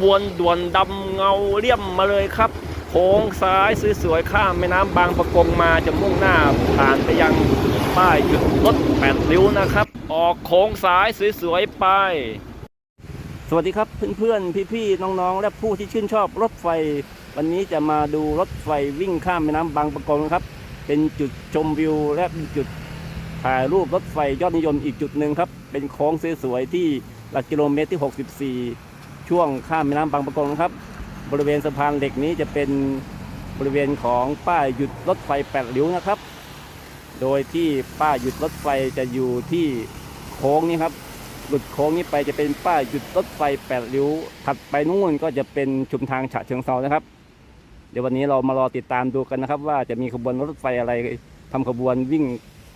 บวนด่วนดำเงาเลี่ยมมาเลยครับ โค้งซ้ายสวยๆข้ามแม่น้ำบางประกงมาจะมุ่งหน้าผ่านไปยังป้ายหยุดรถแปดริ้วนะครับ ออกโค้งซ้ายสวยๆไป สวัสดีครับเพื่อนๆ พี่ๆ น้องๆ และผู้ที่ชื่นชอบรถไฟ วันนี้จะมาดูรถไฟวิ่งข้ามแม่น้ำบางประกงนะครับ เป็นจุดชมวิวและเป็นจุดถ่ายรูปรถไฟยอดนิยมอีกจุดหนึ่งครับ เป็นโค้งสวยๆที่หลักกิโลเมตรที่ 64 ช่วงข้ามแม่น้ำบางประกงนะครับ บริเวณสะพานเหล็กนี้จะเป็นบริเวณของป้ายหยุดรถไฟแปดริ้วนะครับ โดยที่ป้ายหยุดรถไฟจะอยู่ที่โค้งนี้ครับ หลุดโค้งนี้ไปจะเป็นป้ายหยุดรถไฟแปดริ้ว ถัดไปนู่นก็จะเป็นชุมทางฉะเชิงเซานะครับ เดี๋ยววันนี้เรามารอติดตามดูกันนะครับ ว่าจะมีขบวนรถไฟอะไรทำขบวนวิ่ง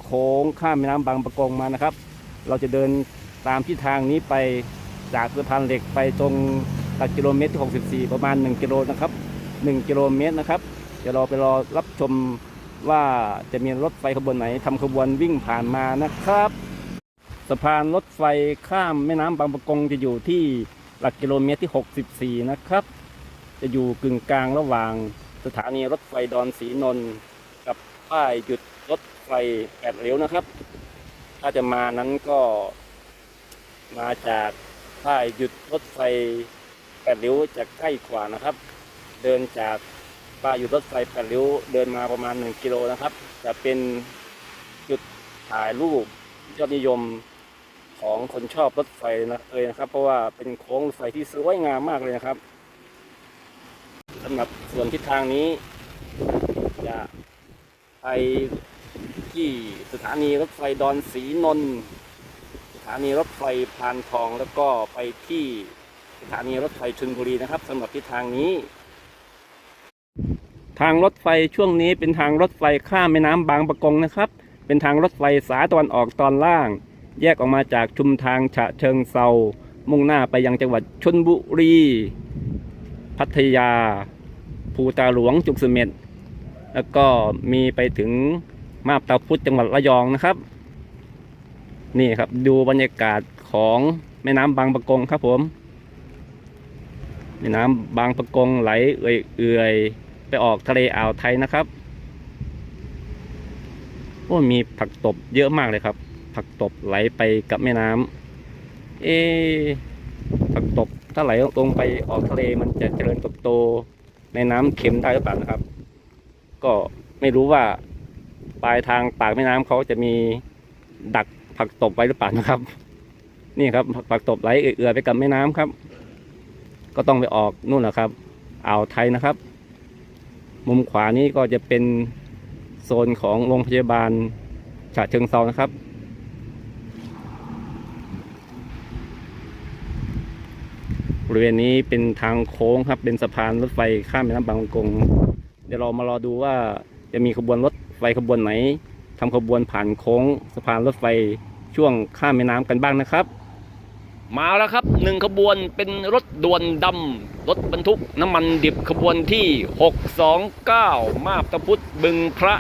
โค้งข้ามแม่น้ำบางประกงมานะครับ เราจะเดินตามที่ทางนี้ไป จากสะพานเหล็กไปตรงหลักกิโลเมตรที่ 64 ประมาณ 1 กิโลนะครับ 1 กิโลเมตรนะครับ เดี๋ยวเราไปรอรับชมว่าจะมีรถไฟขบวนไหนทำขบวนวิ่งผ่านมานะครับ สะพานรถไฟข้ามแม่น้ำบางประกงจะอยู่ที่หลักกิโลเมตรที่ 64 นะครับ จะอยู่กึ่งกลางระหว่างสถานีรถไฟดอนสีนนท์กับป้ายหยุดรถไฟแปดเลี้ยวนะครับ ถ้าจะมานั้นก็มาจาก ป้ายหยุดรถไฟแปดเลี้วจะใกล้กว่านะครับ เดินจากป้ายหยุดรถไฟแปดเลี้วเดินมาประมาณ 1 กิโลนะครับ จะเป็นจุดถ่ายรูปยอดนิยมของคนชอบรถไฟนะเลยนะครับ เพราะว่าเป็นโค้งรถไฟที่สวยงามมากเลยนะครับสำหรับส่วนทิศทางนี้ จะไปที่สถานีรถไฟดอนสีนนท์านีรถไฟพานทองแล้วก็ไปที่สถานีรถไฟชลบุรีนะครับสำหรับทิศทางนี้ ทางรถไฟช่วงนี้เป็นทางรถไฟข้ามแม่น้ำบางประกงนะครับ เป็นทางรถไฟสายตะวันออกตอนล่าง แยกออกมาจากชุมทางฉะเชิงเซามุ่งหน้าไปยังจังหวัดชนบุรี พัทยา ภูตาหลวงจุกเสม็ดแล้วก็มีไปถึงมาบตาพุธจังหวัดระยองนะครับ นี่ครับดูบรรยากาศของแม่น้ำบางปะกงครับผมแม่น้ำบางปะกงไหลเอื่อยๆไปออกทะเลอ่าวไทยนะครับโอ้มีผักตบเยอะมากเลยครับ ผักตบไหลไปกับแม่น้ำเอผักตบถ้าไหลลงไปออกทะเลมันจะเจริญเติบโตในน้ำเค็มได้หรือเปล่านะครับ ก็ไม่รู้ว่าปลายทางปากแม่น้ำเขาจะมีดัก ผักตบไว้หรือเปล่านะครับ นี่ครับผักผักตบไหลเอื่อยไปกับแม่น้ำครับ ก็ต้องไปออกนู่นแหละครับอ่าวไทยนะครับ มุมขวานี้ก็จะเป็นโซนของโรงพยาบาลฉะเชิงเซานะครับ บริเวณนี้เป็นทางโค้งครับ เป็นสะพานรถไฟข้ามแม่น้ำบางกงเดี๋ยวเรามารอดูว่าจะมีขบวนรถไฟขบวนไหน ทำขบวนผ่านโค้งสะพานรถไฟช่วงข้ามแม่น้ำกันบ้างนะครับ มาแล้วครับหนึ่งขบวนเป็นรถด่วนดำรถบรรทุกน้ำมันดิบขบวนที่ 629 มาบตะพุธบึงพระ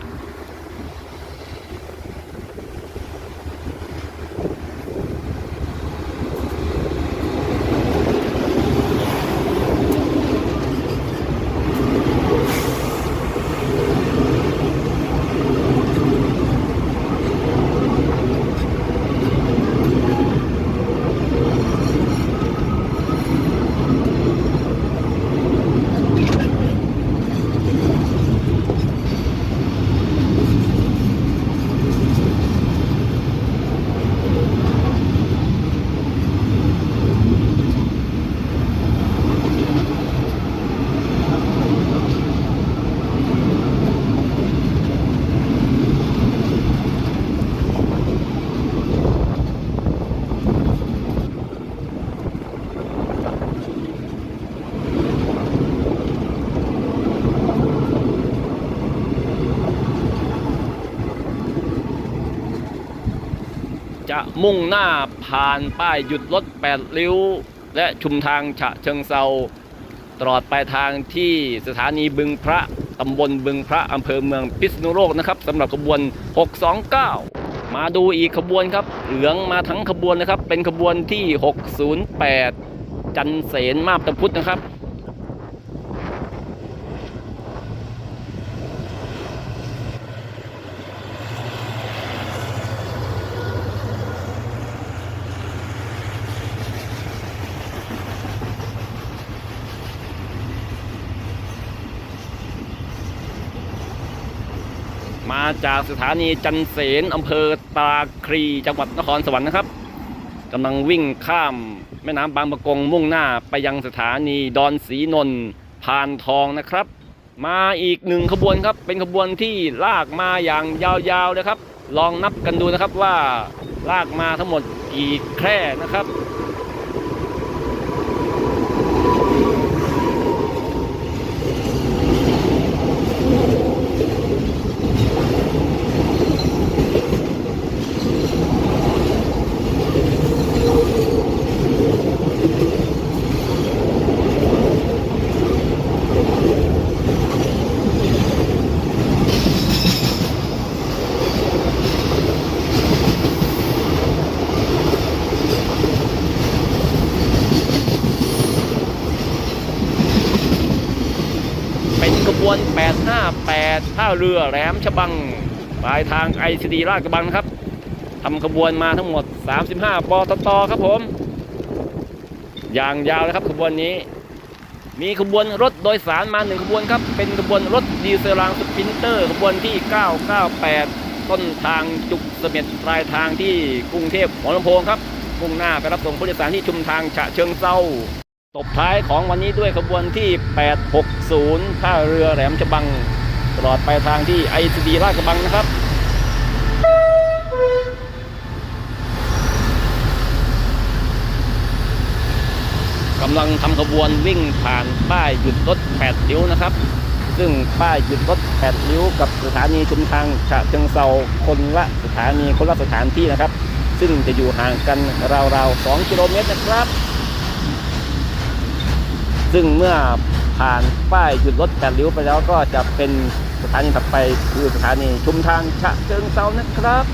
จะมุ่งหน้าผ่านป้ายหยุดรถแปดริ้ว และชุมทางฉะเชิงเซาตลอดไปทางที่สถานีบึงพระตำบลบึงพระอำเภอเมืองพิษณุโลกนะครับสำหรับขบวน 629 มาดูอีกขบวนครับ เหลืองมาทั้งขบวนนะครับ เป็นขบวนที่ 608 จันเสนมาบตะพุธนะครับ มาจากสถานีจันเสนอำเภอตาคลีจังหวัดนครสวรรค์นะครับกำลังวิ่งข้ามแม่น้ำบางประกงมุ่งหน้าไปยังสถานีดอนศรีนนท์พานทองนะครับ มาอีกหนึ่งขบวนครับ เป็นขบวนที่ลากมาอย่างยาวๆเลยครับ ลองนับกันดูนะครับว่าลากมาทั้งหมดกี่แคร่นะครับ วน 858 ท่าเรือแหลมฉบัง ปลายทางไอซีดีลาดกระบังครับทำขบวนมาทั้งหมด 35 ปตตครับผม อย่างยาวเลยครับขบวนนี้ มีขบวนรถโดยสารมาหนึ่งขบวนครับ เป็นขบวนรถดีเซลรางสปินเตอร์ขบวนที่ 998 ต้นทางจุกเสม็ดปลายทางที่กรุงเทพหัวลำโพงครับมุ่งหน้าไปรับส่งผู้โดยสารที่ชุมทางฉะเชิงเซา ตบท้ายของวันนี้ด้วยขบวนที่ 860 ท่าเรือแหลมฉบัง ตลอดไปทางที่ไอซีดีลาดกระบังนะครับ กำลังทำขบวนวิ่งผ่านป้ายหยุดรถ8นิ้วนะครับ ซึ่งป้ายหยุดรถ8นิ้วกับสถานีชุมทางฉะเชิงเซาคนละสถานีคนละสถานที่นะครับ ซึ่งจะอยู่ห่างกันราวๆ 2 กิโลเมตรนะครับ ซึ่งเมื่อผ่านป้ายหยุดรถแปดริ้วไปแล้วก็จะเป็นสถานีถัดไปคือสถานีชุมทางฉะเชิงเซานะครับ